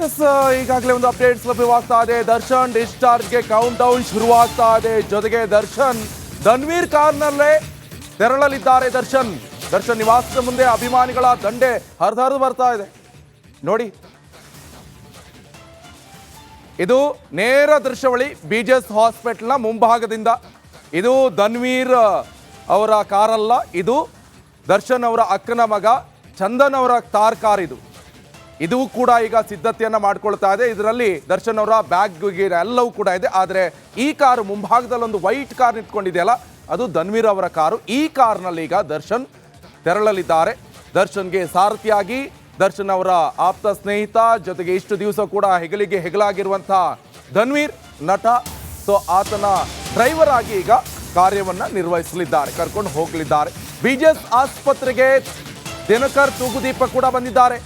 S ಈಗಾಗಲೇ ಒಂದು updates ಲಭ್ಯವಾಗ್ತಾ ಇದೆ. ದರ್ಶನ್ ಡಿಸ್ಚಾರ್ಜ್ಗೆ ಕೌಂಟ್ ಡೌನ್ ಶುರುವಾಗ್ತಾ ಇದೆ. ಜೊತೆಗೆ ದರ್ಶನ್ ಧನ್ವೀರ್ ಕಾರ್ನಲ್ಲೇ ತೆರಳಲಿದ್ದಾರೆ ದರ್ಶನ್. ದರ್ಶನ್ ನಿವಾಸದ ಮುಂದೆ ಅಭಿಮಾನಿಗಳ ದಂಡೆ ಹರಿದು ಬರ್ತಾ ಇದೆ. ನೋಡಿ. ಇದು ನೇರ ದೃಶ್ಯಾವಳಿ ಬಿಜೆಸ್ ಹಾಸ್ಪಿಟಲ್ನ ಮುಂಭಾಗದಿಂದ. ಇದು ಧನ್ವೀರ್ ಅವರ ಕಾರಲ್ಲ. ಇದು ದರ್ಶನ್ ಅವರ ಅಕ್ಕನ ಮಗ, ಚಂದನ್ ಅವರ ತಾರ್ ಕಾರ್ ಇದು. ಇದು ಕೂಡ ಈಗ ಸಿದ್ಧತೆಯನ್ನು ಮಾಡ್ಕೊಳ್ತಾ ಇದೆ. ಇದರಲ್ಲಿ ದರ್ಶನ್ ಅವರ ಬ್ಯಾಗ್ ಎಲ್ಲವೂ ಕೂಡ ಇದೆ. ಆದರೆ ಈ ಕಾರು ಮುಂಭಾಗದಲ್ಲಿ ಒಂದು ವೈಟ್ ಕಾರ್ ನಿಂತ್ಕೊಂಡಿದೆಯಲ್ಲ, ಅದು ಧನ್ವೀರ್ ಅವರ ಕಾರು. ಈ ಕಾರ್ನಲ್ಲಿ ಈಗ ದರ್ಶನ್ ತೆರಳಲಿದ್ದಾರೆ. ದರ್ಶನ್ಗೆ ಸಾರಥಿಯಾಗಿ ದರ್ಶನ್ ಅವರ ಆಪ್ತ ಸ್ನೇಹಿತ, ಜೊತೆಗೆ ಇಷ್ಟು ದಿವಸ ಕೂಡ ಹೆಗಲಿಗೆ ಹೆಗಲಾಗಿರುವಂಥ ಧನ್ವೀರ್ ನಟ. ಸೊ ಆತನ ಡ್ರೈವರ್ ಆಗಿ ಈಗ ಕಾರ್ಯವನ್ನು ನಿರ್ವಹಿಸಲಿದ್ದಾರೆ, ಕರ್ಕೊಂಡು ಹೋಗಲಿದ್ದಾರೆ. ಬಿಜೆಸ್ ಆಸ್ಪತ್ರೆಗೆ ದಿನಕರ್ ತೂಗುದೀಪ ಕೂಡ ಬಂದಿದ್ದಾರೆ.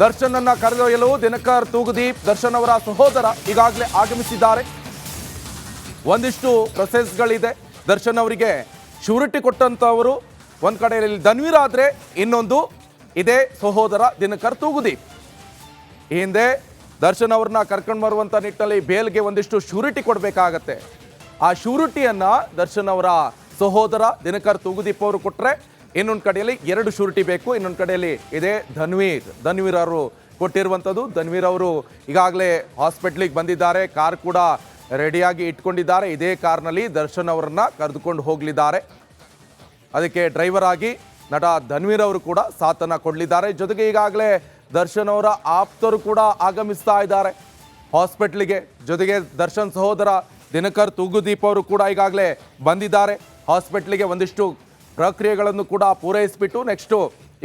ದರ್ಶನ್ ಅನ್ನ ಕರೆದೊಯ್ಯಲು ದಿನಕರ್ ತೂಗುದೀಪ್ ದರ್ಶನ್ ಅವರ ಸಹೋದರ ಈಗಾಗಲೇ ಆಗಮಿಸಿದ್ದಾರೆ. ಒಂದಿಷ್ಟು ಪ್ರೊಸೆಸ್ಗಳಿದೆ ದರ್ಶನ್ ಅವರಿಗೆ ಶ್ಯೂರಿಟಿ ಕೊಟ್ಟಂತವರು ಒಂದು ಕಡೆಯಲ್ಲಿ ಧನ್ವೀರ್ ಆದ್ರೆ ಇನ್ನೊಂದು ಇದೇ ಸಹೋದರ ದಿನಕರ್ ತೂಗುದೀಪ್. ಈ ಹಿಂದೆ ದರ್ಶನ್ ಅವ್ರನ್ನ ಕರ್ಕೊಂಡು ಬರುವಂಥ ನಿಟ್ಟಲ್ಲಿ ಬೇಲ್ಗೆ ಒಂದಿಷ್ಟು ಶ್ಯೂರಿಟಿ ಕೊಡಬೇಕಾಗತ್ತೆ. ಆ ಶ್ಯೂರಿಟಿಯನ್ನು ದರ್ಶನ್ ಅವರ ಸಹೋದರ ದಿನಕರ್ ತೂಗುದೀಪ್ ಅವರು ಕೊಟ್ರೆ ಇನ್ನೊಂದು ಕಡೆಯಲ್ಲಿ ಎರಡು ಶೂರಿಟಿ ಬೇಕು, ಇನ್ನೊಂದು ಕಡೆಯಲ್ಲಿ ಇದೆ ಧನ್ವೀರ್. ಧನ್ವೀರ್ ಅವರು ಕೊಟ್ಟಿರುವಂಥದ್ದು ಧನ್ವೀರ್ ಅವರು ಈಗಾಗಲೇ ಹಾಸ್ಪಿಟ್ಲಿಗೆ ಬಂದಿದ್ದಾರೆ, ಕಾರ್ ಕೂಡ ರೆಡಿಯಾಗಿ ಇಟ್ಕೊಂಡಿದ್ದಾರೆ. ಇದೇ ಕಾರ್ನಲ್ಲಿ ದರ್ಶನ್ ಅವರನ್ನ ಕರೆದುಕೊಂಡು ಹೋಗಲಿದ್ದಾರೆ. ಅದಕ್ಕೆ ಡ್ರೈವರ್ ಆಗಿ ನಟ ಧನ್ವೀರ್ ಅವರು ಕೂಡ ಸಾಥನ್ನ ಕೊಡಲಿದ್ದಾರೆ. ಜೊತೆಗೆ ಈಗಾಗಲೇ ದರ್ಶನ್ ಅವರ ಆಪ್ತರು ಕೂಡ ಆಗಮಿಸ್ತಾ ಇದ್ದಾರೆ. ಹಾಸ್ಪಿಟ್ಲಿಗೆ ಜೊತೆಗೆ ದರ್ಶನ್ ಸಹೋದರ ದಿನಕರ್ ತೂಗುದೀಪ್ ಅವರು ಕೂಡ ಈಗಾಗಲೇ ಬಂದಿದ್ದಾರೆ. ಹಾಸ್ಪಿಟ್ಲಿಗೆ ಒಂದಿಷ್ಟು ಪ್ರಕ್ರಿಯೆಗಳನ್ನು ಕೂಡ ಪೂರೈಸಿಬಿಟ್ಟು ನೆಕ್ಸ್ಟು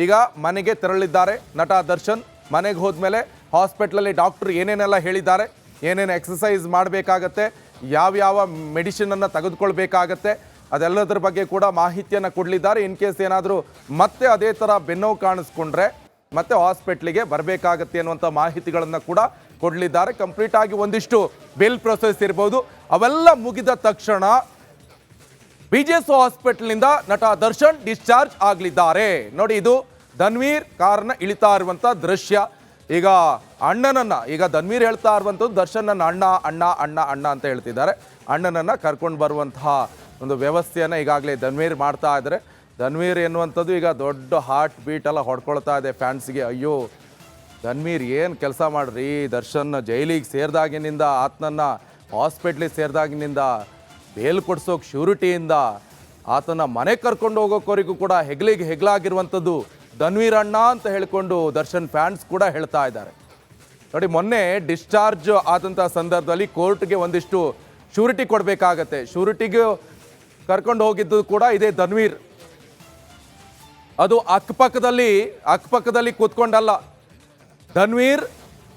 ಈಗ ಮನೆಗೆ ತೆರಳಿದ್ದಾರೆ ನಟ ದರ್ಶನ್. ಮನೆಗೆ ಹೋದ್ಮೇಲೆ ಹಾಸ್ಪಿಟ್ಲಲ್ಲಿ ಡಾಕ್ಟರ್ ಏನೇನೆಲ್ಲ ಹೇಳಿದ್ದಾರೆ, ಏನೇನು ಎಕ್ಸಸೈಸ್ ಮಾಡಬೇಕಾಗತ್ತೆ, ಯಾವ್ಯಾವ ಮೆಡಿಸಿನನ್ನು ತೆಗೆದುಕೊಳ್ಬೇಕಾಗತ್ತೆ, ಅದೆಲ್ಲದರ ಬಗ್ಗೆ ಕೂಡ ಮಾಹಿತಿಯನ್ನು ಕೊಡಲಿದ್ದಾರೆ. ಇನ್ ಕೇಸ್ ಏನಾದರೂ ಮತ್ತೆ ಅದೇ ಥರ ಬೆನ್ನೋವು ಕಾಣಿಸ್ಕೊಂಡ್ರೆ ಮತ್ತೆ ಹಾಸ್ಪಿಟ್ಲಿಗೆ ಬರಬೇಕಾಗತ್ತೆ ಅನ್ನುವಂಥ ಮಾಹಿತಿಗಳನ್ನು ಕೂಡ ಕೊಡಲಿದ್ದಾರೆ. ಕಂಪ್ಲೀಟಾಗಿ ಒಂದಿಷ್ಟು ಬಿಲ್ ಪ್ರೊಸೆಸ್ ಇರ್ಬೋದು. ಅವೆಲ್ಲ ಮುಗಿದ ತಕ್ಷಣ ಬಿಜೆಎಸ್ ಹಾಸ್ಪಿಟಲ್ನಿಂದ ನಟ ದರ್ಶನ್ ಡಿಸ್ಚಾರ್ಜ್ ಆಗಲಿದ್ದಾರೆ. ನೋಡಿ ಇದು ಧನ್ವೀರ್ ಕಾರ್ನ ಇಳಿತಾ ಇರುವಂಥ ದೃಶ್ಯ. ಈಗ ಅಣ್ಣನನ್ನ, ಈಗ ಧನ್ವೀರ್ ಹೇಳ್ತಾ ಇರುವಂಥದ್ದು ದರ್ಶನ್ ನನ್ನ ಅಣ್ಣ ಅಣ್ಣ ಅಣ್ಣ ಅಣ್ಣ ಅಂತ ಹೇಳ್ತಿದ್ದಾರೆ. ಅಣ್ಣನನ್ನ ಕರ್ಕೊಂಡು ಬರುವಂತಹ ಒಂದು ವ್ಯವಸ್ಥೆಯನ್ನ ಈಗಾಗಲೇ ಧನ್ವೀರ್ ಮಾಡ್ತಾ ಇದ್ದಾರೆ. ಧನ್ವೀರ್ ಎನ್ನುವಂಥದ್ದು ಈಗ ದೊಡ್ಡ ಹಾರ್ಟ್ ಬೀಟ್ ಎಲ್ಲ ಹೊಡ್ಕೊಳ್ತಾ ಇದೆ ಫ್ಯಾನ್ಸ್ಗೆ ಅಯ್ಯೋ, ಧನ್ವೀರ್ ಏನು ಕೆಲಸ ಮಾಡ್ರಿ? ದರ್ಶನ್ ಜೈಲಿಗೆ ಸೇರಿದಾಗಿನಿಂದ, ಆತ್ನನ್ನ ಹಾಸ್ಪಿಟ್ಲಿಗೆ ಸೇರಿದಾಗಿನಿಂದ ಬೇಲ್ ಕೊಡ್ಸೋಕೆ ಶ್ಯೂರಿಟಿಯಿಂದ ಆತನ ಮನೆ ಕರ್ಕೊಂಡು ಹೋಗೋಕೋರಿಗೂ ಕೂಡ ಹೆಗ್ಲಿಗೆ ಹೆಗ್ಲಾಗಿರುವಂಥದ್ದು ಧನ್ವೀರ್ ಅಣ್ಣ ಅಂತ ಹೇಳಿಕೊಂಡು ದರ್ಶನ್ ಫ್ಯಾನ್ಸ್ ಕೂಡ ಹೇಳ್ತಾ ಇದ್ದಾರೆ. ನೋಡಿ, ಮೊನ್ನೆ ಡಿಸ್ಚಾರ್ಜ್ ಆದಂಥ ಸಂದರ್ಭದಲ್ಲಿ ಕೋರ್ಟ್ಗೆ ಒಂದಿಷ್ಟು ಶ್ಯೂರಿಟಿ ಕೊಡಬೇಕಾಗತ್ತೆ. ಶ್ಯೂರಿಟಿಗೆ ಕರ್ಕೊಂಡು ಹೋಗಿದ್ದು ಕೂಡ ಇದೇ ಧನ್ವೀರ್. ಅದು ಅಕ್ಕಪಕ್ಕದಲ್ಲಿ ಅಕ್ಕಪಕ್ಕದಲ್ಲಿ ಕೂತ್ಕೊಂಡಲ್ಲ. ಧನ್ವೀರ್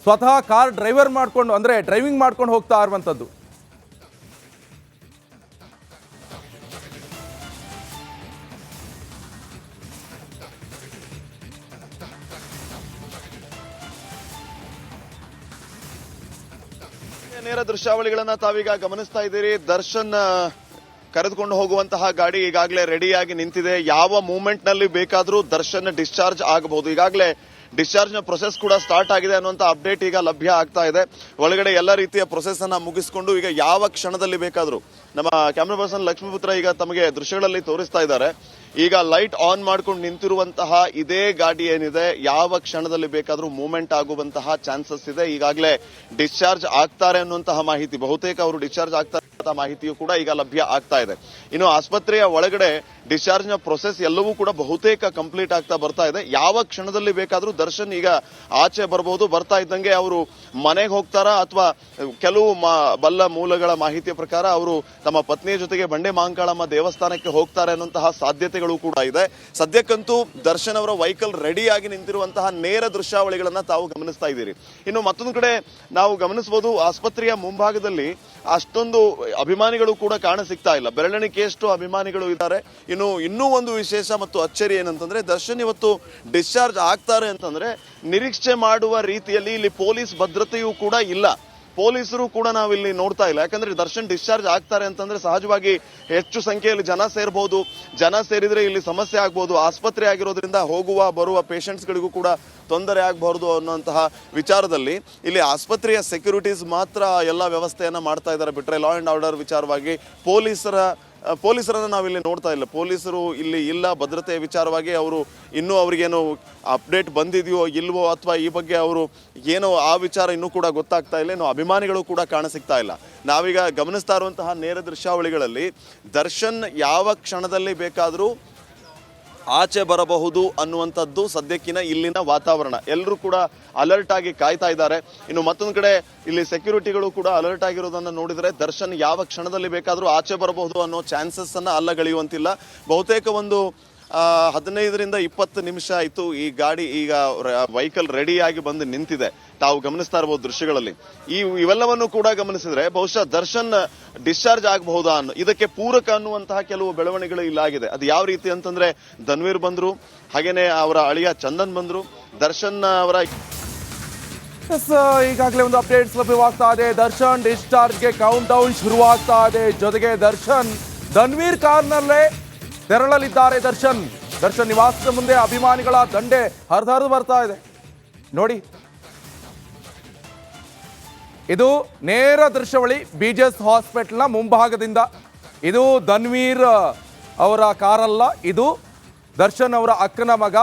ಸ್ವತಃ ಕಾರ್ ಡ್ರೈವರ್ ಮಾಡಿಕೊಂಡು, ಅಂದರೆ ಡ್ರೈವಿಂಗ್ ಮಾಡ್ಕೊಂಡು ಹೋಗ್ತಾ ಇರುವಂಥದ್ದು. ನೇರ ದೃಶ್ಯಾವಳಿಗಳನ್ನ ತಾವೀಗ ಗಮನಿಸ್ತಾ ಇದ್ದೀರಿ. ದರ್ಶನ್ ಕರೆದುಕೊಂಡು ಹೋಗುವಂತಹ ಗಾಡಿ ಈಗಾಗಲೇ ರೆಡಿಯಾಗಿ ನಿಂತಿದೆ. ಯಾವ ಮೂಮೆಂಟ್ನಲ್ಲಿ ಬೇಕಾದರೂ ದರ್ಶನ್ ಡಿಸ್ಚಾರ್ಜ್ ಆಗಬಹುದು. ಈಗಾಗಲೇ ಡಿಸ್ಚಾರ್ಜ್ನ ಪ್ರೊಸೆಸ್ ಕೂಡ ಸ್ಟಾರ್ಟ್ ಆಗಿದೆ ಅನ್ನುವಂತ ಅಪ್ಡೇಟ್ ಈಗ ಲಭ್ಯ ಆಗ್ತಾ ಇದೆ. ಒಳಗಡೆ ಎಲ್ಲ ರೀತಿಯ ಪ್ರೊಸೆಸ್ ಮುಗಿಸಿಕೊಂಡು ಈಗ ಯಾವ ಕ್ಷಣದಲ್ಲಿ ಬೇಕಾದರೂ ನಮ್ಮ ಕ್ಯಾಮ್ರಾ ಪರ್ಸನ್ ಲಕ್ಷ್ಮೀಪುತ್ರ ಈಗ ತಮಗೆ ದೃಶ್ಯಗಳಲ್ಲಿ ತೋರಿಸ್ತಾ ಇದ್ದಾರೆ. ಈಗ ಲೈಟ್ ಆನ್ ಮಾಡ್ಕೊಂಡು ನಿಂತಿರುವಂತಹ ಇದೇ ಗಾಡಿ ಏನಿದೆ, ಯಾವ ಕ್ಷಣದಲ್ಲಿ ಬೇಕಾದರೂ ಮೂವ್ಮೆಂಟ್ ಆಗುವಂತಹ ಚಾನ್ಸಸ್ ಇದೆ. ಈಗಾಗಲೇ ಡಿಸ್ಚಾರ್ಜ್ ಆಗ್ತಾರೆ ಅನ್ನುವಂತಹ ಮಾಹಿತಿ, ಬಹುತೇಕ ಅವರು ಡಿಸ್ಚಾರ್ಜ್ ಆಗ್ತಾರೆ ಮಾಹಿತಿಯು ಕೂಡ ಈಗ ಲಭ್ಯ ಆಗ್ತಾ ಇದೆ. ಇನ್ನು ಆಸ್ಪತ್ರೆಯ ಒಳಗಡೆ ಡಿಸ್ಚಾರ್ಜ್ನ ಪ್ರೊಸೆಸ್ ಎಲ್ಲವೂ ಕೂಡ ಬಹುತೇಕ ಕಂಪ್ಲೀಟ್ ಆಗ್ತಾ ಬರ್ತಾ ಇದೆ. ಯಾವ ಕ್ಷಣದಲ್ಲಿ ಬೇಕಾದರೂ ದರ್ಶನ್ ಈಗ ಆಚೆ ಬರಬಹುದು ಬರ್ತಾ ಇದ್ದಂಗೆ ಅವರು ಮನೆಗೆ ಹೋಗ್ತಾರಾ ಅಥವಾ ಕೆಲವು ಬಲ್ಲ ಮೂಲಗಳ ಮಾಹಿತಿಯ ಪ್ರಕಾರ ಅವರು ತಮ್ಮ ಪತ್ನಿಯ ಜೊತೆಗೆ ಬಂಡೆ ಮಾಂಕಾಳಮ್ಮ ದೇವಸ್ಥಾನಕ್ಕೆ ಹೋಗ್ತಾರೆ ಅನ್ನುವಂತಹ ಸಾಧ್ಯತೆಗಳು ಕೂಡ ಇದೆ. ಸದ್ಯಕ್ಕಂತೂ ದರ್ಶನ್ ಅವರ ವೆಹಿಕಲ್ ರೆಡಿಯಾಗಿ ನಿಂತಿರುವಂತಹ ನೇರ ದೃಶ್ಯಾವಳಿಗಳನ್ನ ತಾವು ಗಮನಿಸ್ತಾ ಇದ್ದೀರಿ. ಇನ್ನು ಮತ್ತೊಂದು ಕಡೆ ನಾವು ಗಮನಿಸಬಹುದು ಆಸ್ಪತ್ರೆಯ ಮುಂಭಾಗದಲ್ಲಿ ಅಷ್ಟೊಂದು ಅಭಿಮಾನಿಗಳು ಕೂಡ ಕಾಣ ಸಿಗ್ತಾ ಇಲ್ಲ. ಬೆರಳೆಣಿಕೆಯಷ್ಟು ಅಭಿಮಾನಿಗಳು ಇದ್ದಾರೆ. ಇನ್ನು, ಇನ್ನೂ ಒಂದು ವಿಶೇಷ ಮತ್ತು ಅಚ್ಚರಿ ಏನಂತಂದ್ರೆ, ದರ್ಶನ್ ಇವತ್ತು ಡಿಸ್ಚಾರ್ಜ್ ಆಗ್ತಾರೆ ಅಂತಂದ್ರೆ ನಿರೀಕ್ಷೆ ಮಾಡುವ ರೀತಿಯಲ್ಲಿ ಇಲ್ಲಿ ಪೊಲೀಸ್ ಭದ್ರತೆಯೂ ಕೂಡ ಇಲ್ಲ. ಪೊಲೀಸರು ಕೂಡ ನಾವಿಲ್ಲಿ ನೋಡ್ತಾ ಇಲ್ಲ. ಯಾಕಂದ್ರೆ ದರ್ಶನ್ ಡಿಸ್ಚಾರ್ಜ್ ಆಗ್ತಾರೆ ಅಂತಂದ್ರೆ ಸಹಜವಾಗಿ ಹೆಚ್ಚು ಸಂಖ್ಯೆಯಲ್ಲಿ ಜನ ಸೇರ್ಬೋದು. ಜನ ಸೇರಿದ್ರೆ ಇಲ್ಲಿ ಸಮಸ್ಯೆ ಆಗ್ಬೋದು. ಆಸ್ಪತ್ರೆ ಆಗಿರೋದ್ರಿಂದ ಹೋಗುವ, ಬರುವ ಪೇಷಂಟ್ಸ್ಗಳಿಗೂ ಗಳಿಗೂ ಕೂಡ ತೊಂದರೆ ಆಗಬಾರ್ದು ಅನ್ನುವಂತಹ ವಿಚಾರದಲ್ಲಿ ಇಲ್ಲಿ ಆಸ್ಪತ್ರೆಯ ಸೆಕ್ಯೂರಿಟೀಸ್ ಮಾತ್ರ ಎಲ್ಲ ವ್ಯವಸ್ಥೆಯನ್ನ ಮಾಡ್ತಾ ಇದ್ದಾರೆ ಬಿಟ್ರೆ ಲಾ ಆ್ಯಂಡ್ ಆರ್ಡರ್ ವಿಚಾರವಾಗಿ ಪೊಲೀಸರ ಪೊಲೀಸರನ್ನ ನಾವಿಲ್ಲಿ ನೋಡ್ತಾ ಇಲ್ಲ. ಪೊಲೀಸರು ಇಲ್ಲಿ ಇಲ್ಲ. ಭದ್ರತೆಯ ವಿಚಾರವಾಗಿ ಅವರು ಇನ್ನೂ ಅವ್ರಿಗೇನು ಅಪ್ಡೇಟ್ ಬಂದಿದೆಯೋ ಇಲ್ವೋ ಅಥವಾ ಈ ಬಗ್ಗೆ ಅವರು ಏನೋ ಆ ವಿಚಾರ ಇನ್ನೂ ಕೂಡ ಗೊತ್ತಾಗ್ತಾ ಇಲ್ಲ. ಇನ್ನು ಅಭಿಮಾನಿಗಳು ಕೂಡ ಕಾಣಿಸ್ತಾ ಇಲ್ಲ. ನಾವೀಗ ಗಮನಿಸ್ತಾ ಇರುವಂತಹ ನೇರ ದೃಶ್ಯಾವಳಿಗಳಲ್ಲಿ ದರ್ಶನ್ ಯಾವ ಕ್ಷಣದಲ್ಲಿ ಬೇಕಾದರೂ ಆಚೆ ಬರಬಹುದು ಅನ್ನುವಂಥದ್ದು ಸದ್ಯಕ್ಕಿನ ಇಲ್ಲಿನ ವಾತಾವರಣ. ಎಲ್ಲರೂ ಕೂಡ ಅಲರ್ಟ್ ಆಗಿ ಕಾಯ್ತಾ ಇದ್ದಾರೆ. ಇನ್ನು ಮತ್ತೊಂದು ಕಡೆ ಇಲ್ಲಿ ಸೆಕ್ಯೂರಿಟಿಗಳು ಕೂಡ ಅಲರ್ಟ್ ಆಗಿರೋದನ್ನು ನೋಡಿದರೆ ದರ್ಶನ್ ಯಾವ ಕ್ಷಣದಲ್ಲಿ ಬೇಕಾದರೂ ಆಚೆ ಬರಬಹುದು ಅನ್ನೋ ಚಾನ್ಸಸ್ ಅನ್ನ ಅಲ್ಲಗಳೆಯುವಂತಿಲ್ಲ. ಬಹುತೇಕ ಒಂದು ಹದಿನೈದರಿಂದ ಇಪ್ಪತ್ತು ನಿಮಿಷ ಆಯಿತು. ಈ ಗಾಡಿ ಈಗ ವೆಹಿಕಲ್ ರೆಡಿಯಾಗಿ ಬಂದು ನಿಂತಿದೆ. ತಾವು ಗಮನಿಸ್ತಾ ಇರಬಹುದು ದೃಶ್ಯಗಳಲ್ಲಿ. ಈ, ಇವೆಲ್ಲವನ್ನು ಕೂಡ ಗಮನಿಸಿದ್ರೆ ಬಹುಶಃ ದರ್ಶನ್ ಡಿಸ್ಚಾರ್ಜ್ ಆಗಬಹುದಾ ಅನ್ನೋ, ಇದಕ್ಕೆ ಪೂರಕ ಅನ್ನುವಂತಹ ಕೆಲವು ಬೆಳವಣಿಗೆಗಳು ಇಲ್ಲಾಗಿದೆ ಅದು ಯಾವ ರೀತಿ ಅಂತಂದ್ರೆ ಧನ್ವೀರ್ ಬಂದ್ರು, ಹಾಗೇನೆ ಅವರ ಅಳಿಯ ಚಂದನ್ ಬಂದ್ರು, ದರ್ಶನ್ ಅವರ ಈಗಾಗಲೇ ಒಂದು ಅಪ್ಡೇಟ್ಸ್ ಲಭ್ಯವಾಗ್ತಾ ಇದೆ. ದರ್ಶನ್ ಡಿಸ್ಚಾರ್ಜ್ಗೆ ಕೌಂಟ್ ಡೌನ್ ಶುರುವಾಗ್ತಾ ಇದೆ. ಜೊತೆಗೆ ದರ್ಶನ್ ಧನ್ವೀರ್ ಕಾರ್ನಲ್ಲೇ ತೆರಳಲಿದ್ದಾರೆ ದರ್ಶನ್. ದರ್ಶನ್ ನಿವಾಸದ ಮುಂದೆ ಅಭಿಮಾನಿಗಳ ದಂಡೆ ಹರಿದು ಬರ್ತಾ ಇದೆ. ನೋಡಿ. ಇದು ನೇರ ದೃಶ್ಯವಳಿ ಬಿಜೆಸ್ ಹಾಸ್ಪಿಟಲ್ನ ಮುಂಭಾಗದಿಂದ. ಇದು ಧನ್ವೀರ್ ಅವರ ಕಾರಲ್ಲ. ಇದು ದರ್ಶನ್ ಅವರ ಅಕ್ಕನ ಮಗ,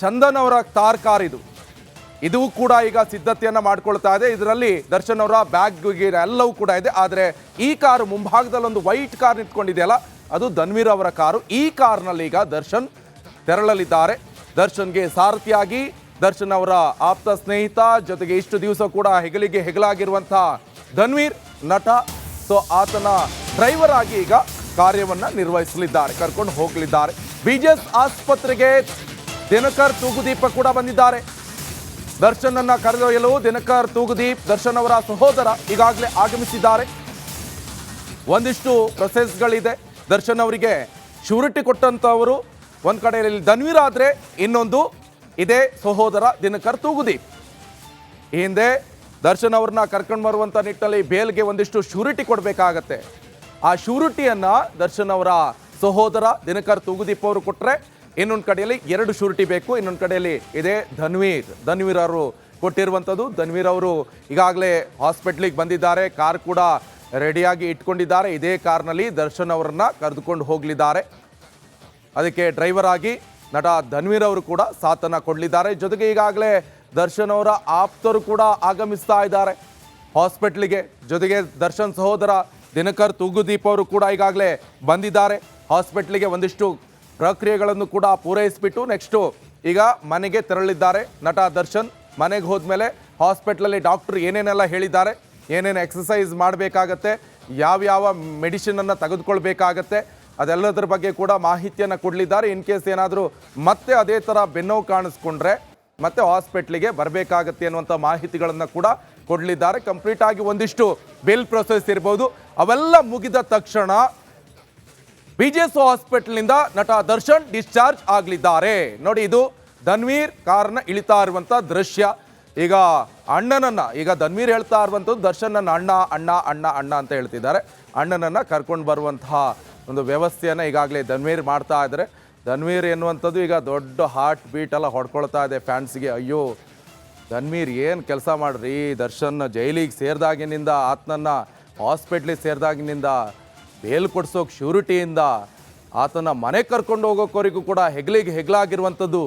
ಚಂದನ್ ಅವರ ತಾರ್ ಕಾರ್ ಇದು. ಇದು ಕೂಡ ಈಗ ಸಿದ್ಧತೆಯನ್ನು ಮಾಡ್ಕೊಳ್ತಾ ಇದೆ. ಇದರಲ್ಲಿ ದರ್ಶನ್ ಅವರ ಬ್ಯಾಗ್ ಎಲ್ಲವೂ ಕೂಡ ಇದೆ. ಆದರೆ ಈ ಕಾರು ಮುಂಭಾಗದಲ್ಲಿ ಒಂದು ವೈಟ್ ಕಾರ್ ನಿಂತ್ಕೊಂಡಿದೆಯಲ್ಲ ಅದು ಧನ್ವೀರ್ ಅವರ ಕಾರು. ಈ ಕಾರ್ನಲ್ಲಿ ಈಗ ದರ್ಶನ್ ತೆರಳಲಿದ್ದಾರೆ. ದರ್ಶನ್ಗೆ ಸಾರಥಿಯಾಗಿ ದರ್ಶನ್ ಅವರ ಆಪ್ತ ಸ್ನೇಹಿತ, ಜೊತೆಗೆ ಇಷ್ಟು ದಿವಸ ಕೂಡ ಹೆಗಲಿಗೆ ಹೆಗಲಾಗಿರುವಂತಹ ಧನ್ವೀರ್ ನಟ. ಸೊ ಆತನ ಡ್ರೈವರ್ ಆಗಿ ಈಗ ಕಾರ್ಯವನ್ನು ನಿರ್ವಹಿಸಲಿದ್ದಾರೆ, ಕರ್ಕೊಂಡು ಹೋಗಲಿದ್ದಾರೆ. ಬಿಜೆಸ್ ಆಸ್ಪತ್ರೆಗೆ ದಿನಕರ್ ತೂಗುದೀಪ ಕೂಡ ಬಂದಿದ್ದಾರೆ. ದರ್ಶನ್ ಅನ್ನ ಕರೆದೊಯ್ಯಲು ದಿನಕರ್ ತೂಗುದೀಪ್, ದರ್ಶನ್ ಅವರ ಸಹೋದರ ಈಗಾಗಲೇ ಆಗಮಿಸಿದ್ದಾರೆ. ಒಂದಿಷ್ಟು ಪ್ರೊಸೆಸ್ಗಳಿದೆ ದರ್ಶನ್ ಅವರಿಗೆ ಶ್ಯೂರಿಟಿ ಕೊಟ್ಟಂತವರು ಒಂದು ಕಡೆಯಲ್ಲಿ ಧನ್ವೀರ್ ಆದರೆ ಇನ್ನೊಂದು ಇದೇ ಸಹೋದರ ದಿನಕರ್ ತೂಗುದೀಪ್. ಈ ಹಿಂದೆ ದರ್ಶನ್ ಅವ್ರನ್ನ ಕರ್ಕೊಂಡು ಬರುವಂಥ ನಿಟ್ಟಲ್ಲಿ ಬೇಲ್ಗೆ ಒಂದಿಷ್ಟು ಶ್ಯೂರಿಟಿ ಕೊಡಬೇಕಾಗತ್ತೆ. ಆ ಶ್ಯೂರಿಟಿಯನ್ನು ದರ್ಶನ್ ಅವರ ಸಹೋದರ ದಿನಕರ್ ತೂಗುದೀಪ್ ಅವರು ಕೊಟ್ಟರೆ ಇನ್ನೊಂದು ಕಡೆಯಲ್ಲಿ ಎರಡು ಶ್ಯೂರಿಟಿ ಬೇಕು, ಇನ್ನೊಂದು ಕಡೆಯಲ್ಲಿ ಇದೇ ಧನ್ವೀರ್ ಧನ್ವೀರ್ ಅವರು ಕೊಟ್ಟಿರುವಂಥದ್ದು ಧನ್ವೀರ್ ಅವರು ಈಗಾಗಲೇ ಹಾಸ್ಪಿಟ್ಲಿಗೆ ಬಂದಿದ್ದಾರೆ, ಕಾರ್ ಕೂಡ ರೆಡಿಯಾಗಿ ಇಟ್ಕೊಂಡಿದ್ದಾರೆ. ಇದೇ ಕಾರ್ನಲ್ಲಿ ದರ್ಶನ್ ಅವರನ್ನು ಕರೆದುಕೊಂಡು ಹೋಗಲಿದ್ದಾರೆ. ಅದಕ್ಕೆ ಡ್ರೈವರ್ ಆಗಿ ನಟ ಧನ್ವೀರ್ ಅವರು ಕೂಡ ಸಾಥನ್ನ ಕೊಡಲಿದ್ದಾರೆ. ಜೊತೆಗೆ ಈಗಾಗಲೇ ದರ್ಶನ್ ಅವರ ಆಪ್ತರು ಕೂಡ ಆಗಮಿಸ್ತಾ ಇದ್ದಾರೆ. ಹಾಸ್ಪಿಟ್ಲಿಗೆ ಜೊತೆಗೆ ದರ್ಶನ್ ಸಹೋದರ ದಿನಕರ್ ತೂಗುದೀಪ್ ಅವರು ಕೂಡ ಈಗಾಗಲೇ ಬಂದಿದ್ದಾರೆ. ಹಾಸ್ಪಿಟ್ಲಿಗೆ ಒಂದಿಷ್ಟು ಪ್ರಕ್ರಿಯೆಗಳನ್ನು ಕೂಡ ಪೂರೈಸಿಬಿಟ್ಟು ನೆಕ್ಸ್ಟು ಈಗ ಮನೆಗೆ ತೆರಳಿದ್ದಾರೆ. ನಟ ದರ್ಶನ್ ಮನೆಗೆ ಹೋದ್ಮೇಲೆ ಹಾಸ್ಪಿಟ್ಲಲ್ಲಿ ಡಾಕ್ಟರ್ ಏನೇನೆಲ್ಲ ಹೇಳಿದ್ದಾರೆ. ಏನೇನು ಎಕ್ಸಸೈಸ್ ಮಾಡಬೇಕಾಗತ್ತೆ, ಯಾವ್ಯಾವ ಮೆಡಿಸಿನನ್ನು ತೆಗೆದುಕೊಳ್ಬೇಕಾಗತ್ತೆ, ಅದೆಲ್ಲದರ ಬಗ್ಗೆ ಕೂಡ ಮಾಹಿತಿಯನ್ನು ಕೊಡಲಿದ್ದಾರೆ. ಇನ್ ಕೇಸ್ ಏನಾದರೂ ಮತ್ತೆ ಅದೇ ಥರ ಬೆನ್ನೋವು ಕಾಣಿಸ್ಕೊಂಡ್ರೆ ಮತ್ತೆ ಹಾಸ್ಪಿಟ್ಲಿಗೆ ಬರಬೇಕಾಗತ್ತೆ ಅನ್ನುವಂಥ ಮಾಹಿತಿಗಳನ್ನು ಕೂಡ ಕೊಡಲಿದ್ದಾರೆ. ಕಂಪ್ಲೀಟ್ ಆಗಿ ಒಂದಿಷ್ಟು ಬಿಲ್ ಪ್ರೊಸೆಸ್ ಇರ್ಬೋದು. ಅವೆಲ್ಲ ಮುಗಿದ ತಕ್ಷಣ ಬಿ ಜೆ ಎಸ್ ಹಾಸ್ಪಿಟಲ್ನಿಂದ ನಟ ದರ್ಶನ್ ಡಿಸ್ಚಾರ್ಜ್ ಆಗಲಿದ್ದಾರೆ. ನೋಡಿ ಇದು ಧನ್ವೀರ್ ಕಾರ್ನ ಇಳಿತಾ ಇರುವಂಥ ದೃಶ್ಯ. ಈಗ ಅಣ್ಣನನ್ನ, ಈಗ ಧನ್ವೀರ್ ಹೇಳ್ತಾ ಇರುವಂಥದ್ದು ನನ್ನ ಅಣ್ಣ ಅಣ್ಣ ಅಣ್ಣ ಅಣ್ಣ ಅಂತ ಹೇಳ್ತಿದ್ದಾರೆ. ಅಣ್ಣನನ್ನ ಕರ್ಕೊಂಡು ಬರುವಂತಹ ಒಂದು ವ್ಯವಸ್ಥೆಯನ್ನ ಈಗಾಗಲೇ ಧನ್ವೀರ್ ಮಾಡ್ತಾ ಇದ್ದಾರೆ. ಧನ್ವೀರ್ ಎನ್ನುವಂಥದ್ದು ಈಗ ದೊಡ್ಡ ಹಾರ್ಟ್ ಬೀಟ್ ಎಲ್ಲ ಹೊಡ್ಕೊಳ್ತಾ ಇದೆ ಫ್ಯಾನ್ಸ್ಗೆ ಅಯ್ಯೋ, ಧನ್ವೀರ್ ಏನು ಕೆಲಸ ಮಾಡ್ರಿ? ದರ್ಶನ್ ಜೈಲಿಗೆ ಸೇರಿದಾಗಿನಿಂದ, ಆತನನ್ನ ಹಾಸ್ಪಿಟ್ಲಿಗೆ ಸೇರಿದಾಗಿನಿಂದ ಬೇಲ್ ಕೊಡ್ಸೋಕೆ ಶ್ಯೂರಿಟಿಯಿಂದ ಆತನ ಮನೆ ಕರ್ಕೊಂಡು ಹೋಗೋಕೋರಿಗೂ ಕೂಡ ಹೆಗ್ಲಿಗೆ ಹೆಗ್ಲಾಗಿರುವಂಥದ್ದು